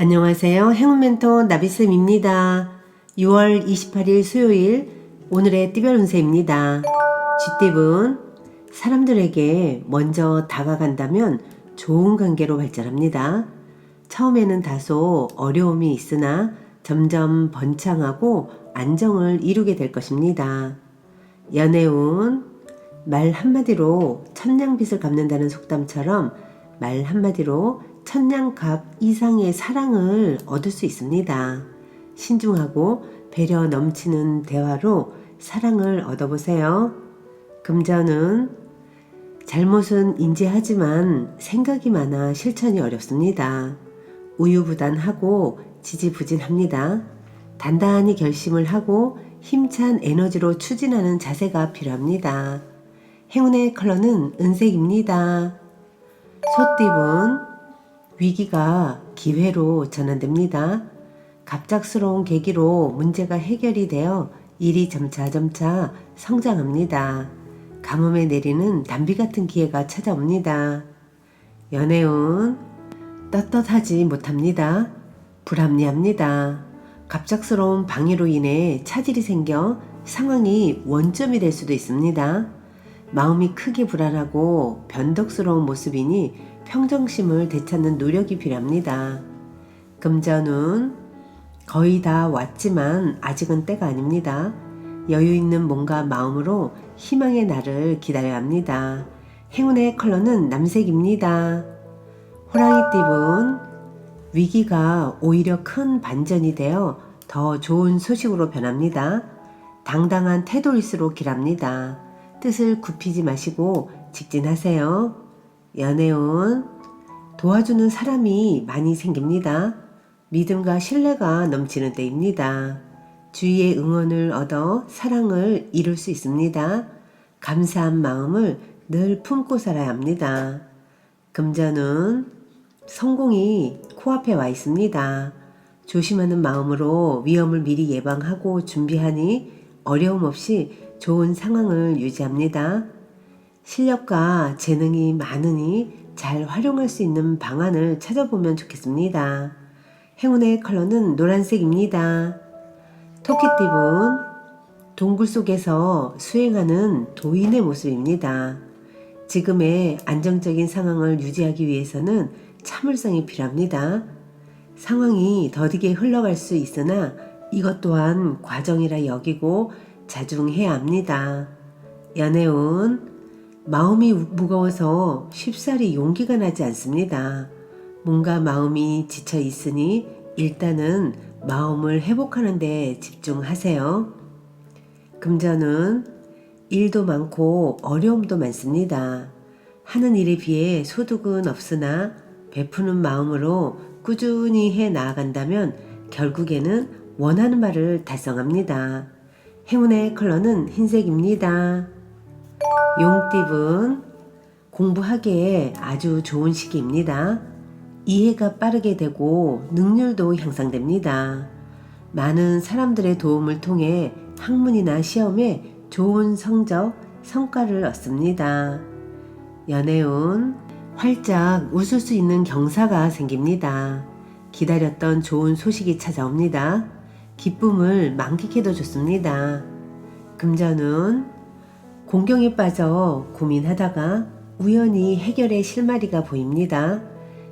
안녕하세요. 행운 멘토 나비쌤입니다. 6월 28일 수요일 오늘의 띠별 운세입니다. 쥐띠분 사람들에게 먼저 다가간다면 좋은 관계로 발전합니다. 처음에는 다소 어려움이 있으나 점점 번창하고 안정을 이루게 될 것입니다. 연애운 말 한마디로 천냥빚을 갚는다는 속담처럼 말 한마디로 천냥값 이상의 사랑을 얻을 수 있습니다. 신중하고 배려 넘치는 대화로 사랑을 얻어보세요. 금전은 잘못은 인지하지만 생각이 많아 실천이 어렵습니다. 우유부단하고 지지부진합니다. 단단히 결심을 하고 힘찬 에너지로 추진하는 자세가 필요합니다. 행운의 컬러는 은색입니다. 소띠분 위기가 기회로 전환됩니다. 갑작스러운 계기로 문제가 해결이 되어 일이 점차점차 성장합니다. 가뭄에 내리는 단비 같은 기회가 찾아옵니다. 연애운 떳떳하지 못합니다. 불합리합니다. 갑작스러운 방해로 인해 차질이 생겨 상황이 원점이 될 수도 있습니다. 마음이 크게 불안하고 변덕스러운 모습이니 평정심을 되찾는 노력이 필요합니다. 금전운 거의 다 왔지만 아직은 때가 아닙니다. 여유 있는 몸과 마음으로 희망의 날을 기다려야 합니다. 행운의 컬러는 남색입니다. 호랑이 띠분 위기가 오히려 큰 반전이 되어 더 좋은 소식으로 변합니다. 당당한 태도일수록 길합니다. 뜻을 굽히지 마시고 직진하세요. 연애운 도와주는 사람이 많이 생깁니다. 믿음과 신뢰가 넘치는 때입니다. 주위의 응원을 얻어 사랑을 이룰 수 있습니다. 감사한 마음을 늘 품고 살아야 합니다. 금전은 성공이 코앞에 와 있습니다. 조심하는 마음으로 위험을 미리 예방하고 준비하니 어려움 없이 좋은 상황을 유지합니다. 실력과 재능이 많으니 잘 활용할 수 있는 방안을 찾아보면 좋겠습니다. 행운의 컬러는 노란색입니다. 토끼띠분 동굴 속에서 수행하는 도인의 모습입니다. 지금의 안정적인 상황을 유지하기 위해서는 참을성이 필요합니다. 상황이 더디게 흘러갈 수 있으나 이것 또한 과정이라 여기고 자중해야 합니다. 연애운 마음이 무거워서 쉽사리 용기가 나지 않습니다. 뭔가 마음이 지쳐 있으니 일단은 마음을 회복하는 데 집중하세요. 금전은 일도 많고 어려움도 많습니다. 하는 일에 비해 소득은 없으나 베푸는 마음으로 꾸준히 해 나아간다면 결국에는 원하는 바를 달성합니다. 행운의 컬러는 흰색입니다. 용띠분 공부하기에 아주 좋은 시기입니다. 이해가 빠르게 되고 능률도 향상됩니다. 많은 사람들의 도움을 통해 학문이나 시험에 좋은 성적, 성과를 얻습니다. 연애운 활짝 웃을 수 있는 경사가 생깁니다. 기다렸던 좋은 소식이 찾아옵니다. 기쁨을 만끽해도 좋습니다. 금전운 공경에 빠져 고민하다가 우연히 해결의 실마리가 보입니다.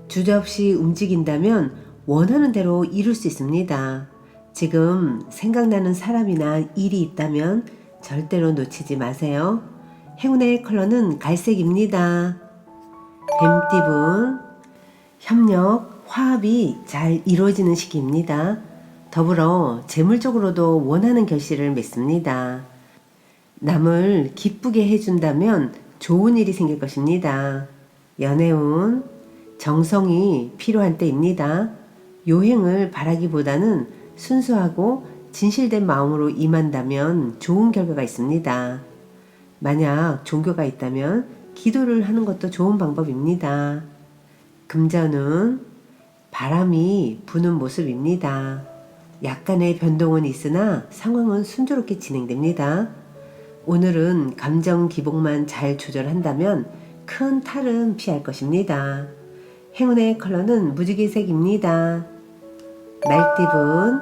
주저없이 움직인다면 원하는 대로 이룰 수 있습니다. 지금 생각나는 사람이나 일이 있다면 절대로 놓치지 마세요. 행운의 컬러는 갈색입니다. 뱀띠분 협력, 화합이 잘 이루어지는 시기입니다. 더불어 재물적으로도 원하는 결실을 맺습니다. 남을 기쁘게 해준다면 좋은 일이 생길 것입니다. 연애운 정성이 필요한 때입니다. 요행을 바라기보다는 순수하고 진실된 마음으로 임한다면 좋은 결과가 있습니다. 만약 종교가 있다면 기도를 하는 것도 좋은 방법입니다. 금전은 바람이 부는 모습입니다. 약간의 변동은 있으나 상황은 순조롭게 진행됩니다. 오늘은 감정 기복만 잘 조절한다면 큰 탈은 피할 것입니다. 행운의 컬러는 무지개색입니다. 말띠분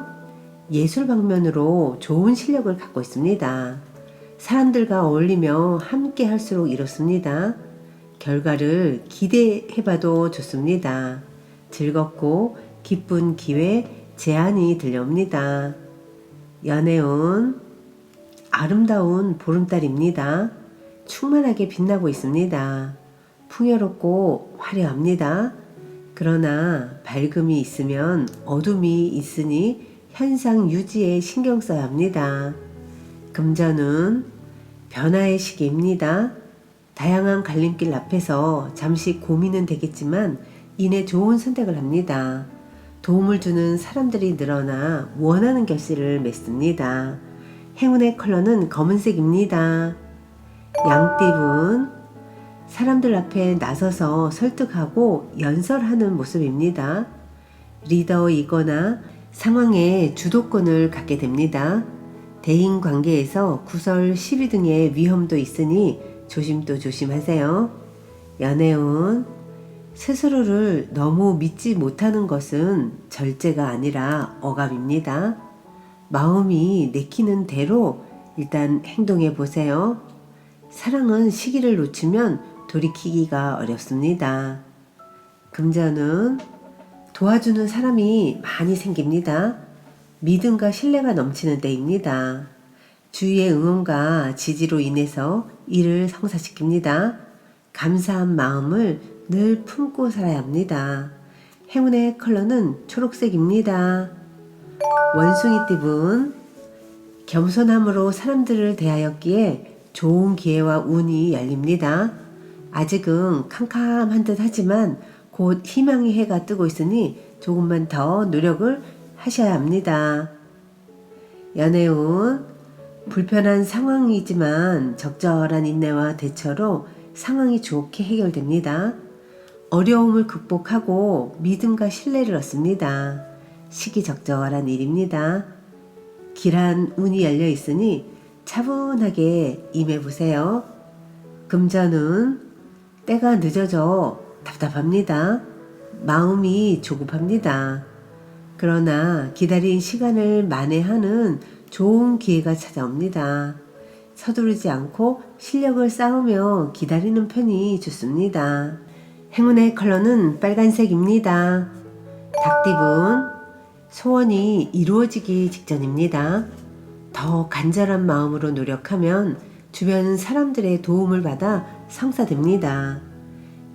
예술 방면으로 좋은 실력을 갖고 있습니다. 사람들과 어울리며 함께 할수록 이렇습니다. 결과를 기대해봐도 좋습니다. 즐겁고 기쁜 기회, 제안이 들려옵니다. 연애운 아름다운 보름달입니다. 충만하게 빛나고 있습니다. 풍요롭고 화려합니다. 그러나 밝음이 있으면 어둠이 있으니 현상 유지에 신경 써야 합니다. 금전은 변화의 시기입니다. 다양한 갈림길 앞에서 잠시 고민은 되겠지만 이내 좋은 선택을 합니다. 도움을 주는 사람들이 늘어나 원하는 결실을 맺습니다. 행운의 컬러는 검은색입니다. 양띠분 사람들 앞에 나서서 설득하고 연설하는 모습입니다. 리더이거나 상황의 주도권을 갖게 됩니다. 대인 관계에서 구설, 시비 등의 위험도 있으니 조심도 조심하세요. 연애운 스스로를 너무 믿지 못하는 것은 절제가 아니라 억압입니다. 마음이 내키는 대로 일단 행동해 보세요. 사랑은 시기를 놓치면 돌이키기가 어렵습니다. 금전은 도와주는 사람이 많이 생깁니다. 믿음과 신뢰가 넘치는 때입니다. 주위의 응원과 지지로 인해서 일을 성사시킵니다. 감사한 마음을 늘 품고 살아야 합니다. 행운의 컬러는 초록색입니다. 원숭이 띠분 겸손함으로 사람들을 대하였기에 좋은 기회와 운이 열립니다. 아직은 캄캄한 듯 하지만 곧 희망의 해가 뜨고 있으니 조금만 더 노력을 하셔야 합니다. 연애운 불편한 상황이지만 적절한 인내와 대처로 상황이 좋게 해결됩니다. 어려움을 극복하고 믿음과 신뢰를 얻습니다. 시기적절한 일입니다. 길한 운이 열려 있으니 차분하게 임해보세요. 금전은 때가 늦어져 답답합니다. 마음이 조급합니다. 그러나 기다린 시간을 만회하는 좋은 기회가 찾아옵니다. 서두르지 않고 실력을 쌓으며 기다리는 편이 좋습니다. 행운의 컬러는 빨간색입니다. 닭띠분, 소원이 이루어지기 직전입니다. 더 간절한 마음으로 노력하면 주변 사람들의 도움을 받아 성사됩니다.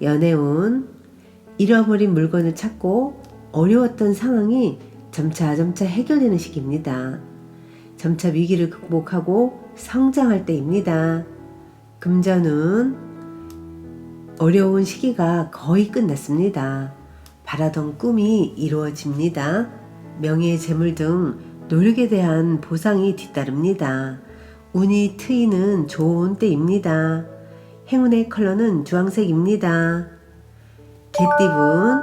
연애운, 잃어버린 물건을 찾고 어려웠던 상황이 점차 점차 해결되는 시기입니다. 점차 위기를 극복하고 성장할 때입니다. 금전은 어려운 시기가 거의 끝났습니다. 바라던 꿈이 이루어집니다. 명예, 재물 등 노력에 대한 보상이 뒤따릅니다. 운이 트이는 좋은 때입니다. 행운의 컬러는 주황색입니다. 개띠분,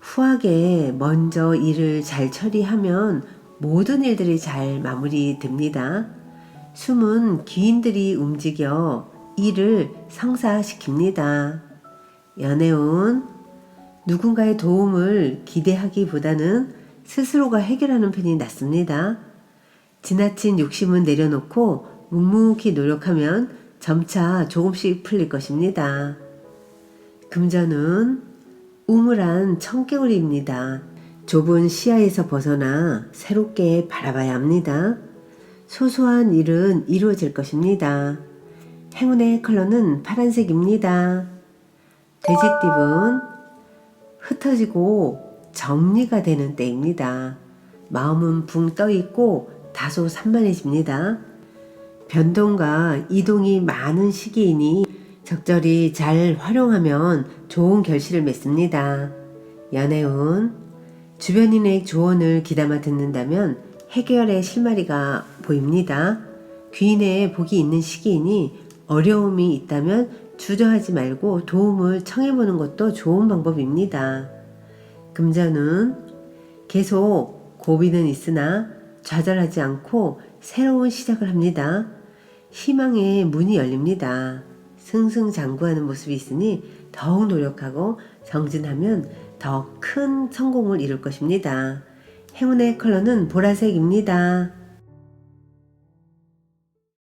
후하게 먼저 일을 잘 처리하면 모든 일들이 잘 마무리됩니다. 숨은 귀인들이 움직여 일을 성사시킵니다. 연애운 누군가의 도움을 기대하기보다는 스스로가 해결하는 편이 낫습니다. 지나친 욕심은 내려놓고 묵묵히 노력하면 점차 조금씩 풀릴 것입니다. 금전은 우물한 청개구리입니다. 좁은 시야에서 벗어나 새롭게 바라봐야 합니다. 소소한 일은 이루어질 것입니다. 행운의 컬러는 파란색입니다. 돼지띠분 흩어지고 정리가 되는 때입니다. 마음은 붕 떠 있고 다소 산만해집니다. 변동과 이동이 많은 시기이니 적절히 잘 활용하면 좋은 결실을 맺습니다. 연애운 주변인의 조언을 귀담아 듣는다면 해결의 실마리가 보입니다. 귀인의 복이 있는 시기이니 어려움이 있다면 주저하지 말고 도움을 청해보는 것도 좋은 방법입니다. 금전은 계속 고비는 있으나 좌절하지 않고 새로운 시작을 합니다. 희망의 문이 열립니다. 승승장구하는 모습이 있으니 더욱 노력하고 정진하면 더 큰 성공을 이룰 것입니다. 행운의 컬러는 보라색입니다.